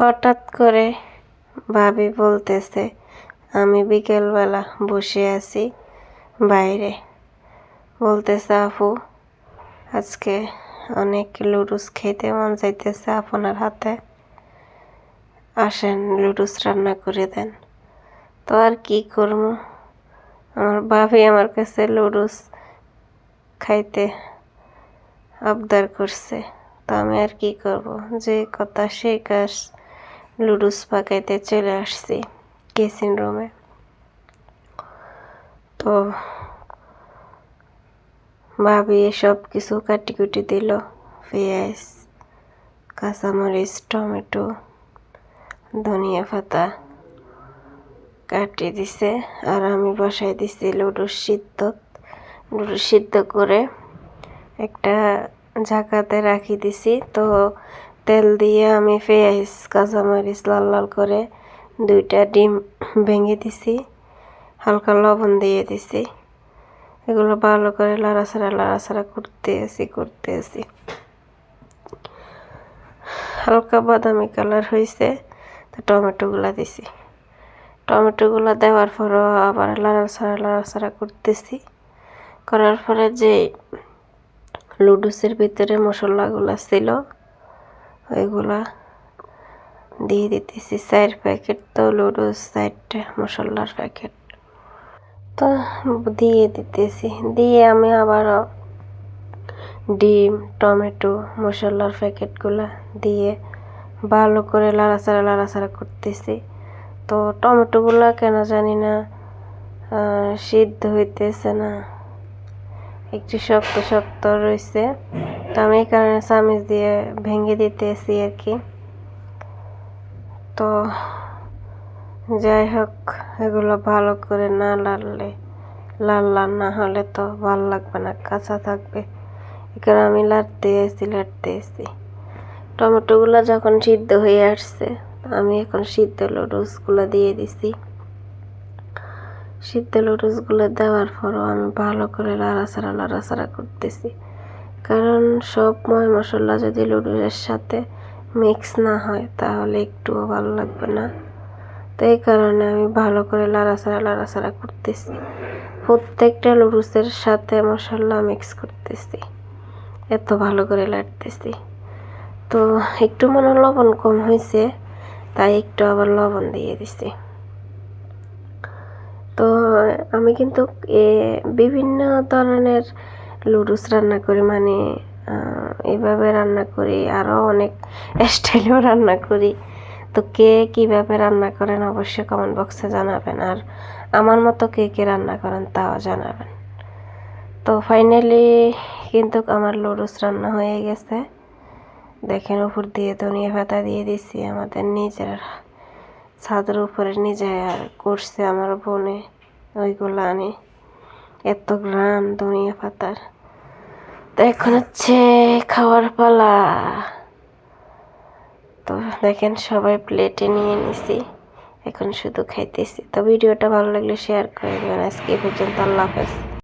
হঠাৎ করে ভাবি বলতেছে, আমি বিকেলবেলা বসে আছি বাইরে। বলতেছে, আপু, আজকে অনেক লুডুস খেতে মন চাইতেছে, আপনার হাতে আসেন, লুডুস রান্না করে দেন। তো আর কি করব? আমার ভাবি আমার কাছে লুডুস খাইতে আবদার করছে, তো আমি আর কি করব? যে কথা সেই কাজ লুডুস পাকাইতে চলে আসছি কেসিন রুমে। তো ভাবি সব কিছু কাটি কুটি দিল, পেঁয়াজ, কাঁচামরিচ, টমেটো, ধনিয়া পাতা কাটি দিছে, আর আমি বসাই দিছি লুডুস সিদ্ধ। লুডু সিদ্ধ করে একটা ঝাঁকাতে রাখি দিছি, তো তেল দিয়ে আমি পেঁয়াজ কাঁচামরিচ লাল লাল করে দুইটা ডিম ভেঙে দিছি, হালকা লবণ দিয়ে দিছি। এগুলো ভালো করে লাড়াছাড়া লাড়াছাড়া করতে আসি করতে আসি হালকা বাদামি কালার হয়েছে তো টমেটোগুলা দিছি। টমেটোগুলো দেওয়ার পরও আবার লাড়াছাড়া লাড়াছাড়া করতেছি। করার পরে যে লুডুসের ভিতরে মশলাগুলো ছিল ওইগুলা দিয়ে দিতেছি চার প্যাকেট তো লুডুস চারটে মশলার প্যাকেট। তো দিয়ে দিতেছি। দিয়ে আমি আবারও ডিম, টমেটো মশলার প্যাকেটগুলো দিয়ে ভালো করে লাড়াচাড়া লাড়াচাড়া করতেছি। তো টমেটোগুলো কেন জানি না সিদ্ধ হইতেছে না। একটু শক্ত শক্ত রয়েছে তো আমি এই কারণে চামিচ দিয়ে ভেঙে দিতেছি আর কি। তো যাই হোক, এগুলো ভালো করে না লাড়লে লাল লাল না হলে তো ভালো লাগবে না, কাঁচা থাকবে। এখানে আমি লাড়তে এসেছি লাড়তে এসেছি টমেটোগুলো যখন সিদ্ধ হয়ে আসছে, আমি এখন সিদ্ধ লুডুসগুলো দিয়ে দিছি। সিদ্ধ লুডুসগুলো দেওয়ার পরও আমি ভালো করে লাড়াছাড়া লাড়াছাড়া করতেছি। কারণ সব ময় মশলা যদি লুডুসের সাথে মিক্স না হয়, তাহলে একটুও ভালো লাগবে না। তো এই কারণে আমি ভালো করে লাড়াছাড়া লাড়াছাড়া করতেছি। প্রত্যেকটা লুডুসের সাথে মশলা মিক্স করতেছি। এত ভালো করে লাড়তেছি। তো একটু মনে লবণ কম হয়েছে, তাই একটু আবার লবণ দিয়ে দিছি। তো আমি কিন্তু এ বিভিন্ন ধরনের লুডুস রান্না করি মানে এভাবে রান্না করি আরও অনেক স্টাইলেও রান্না করি। তো কে কীভাবে রান্না করেন অবশ্যই কমেন্ট বক্সে জানাবেন, আর আমার মতো কে কে রান্না করেন তাও জানাবেন। তো ফাইনালি কিন্তু আমার লুডুস রান্না হয়ে গেছে। দেখেন উপর দিয়ে ধনিয়া পাতা দিয়ে দিছি, আমাদের নিজের ছাদের উপরে নিজে আর করছে আমার বোনে, ওইগুলো আনি। এত গ্রাম ধনিয়া পাতার। তো এখন হচ্ছে খাওয়ার পালা। তো দেখেন সবাই প্লেটে নিয়ে নিছি। এখন শুধু খাইতেছি। তো ভিডিওটা ভালো লাগলে শেয়ার করে দেবেন। আজকে পর্যন্ত আল্লাহ হাফেজ।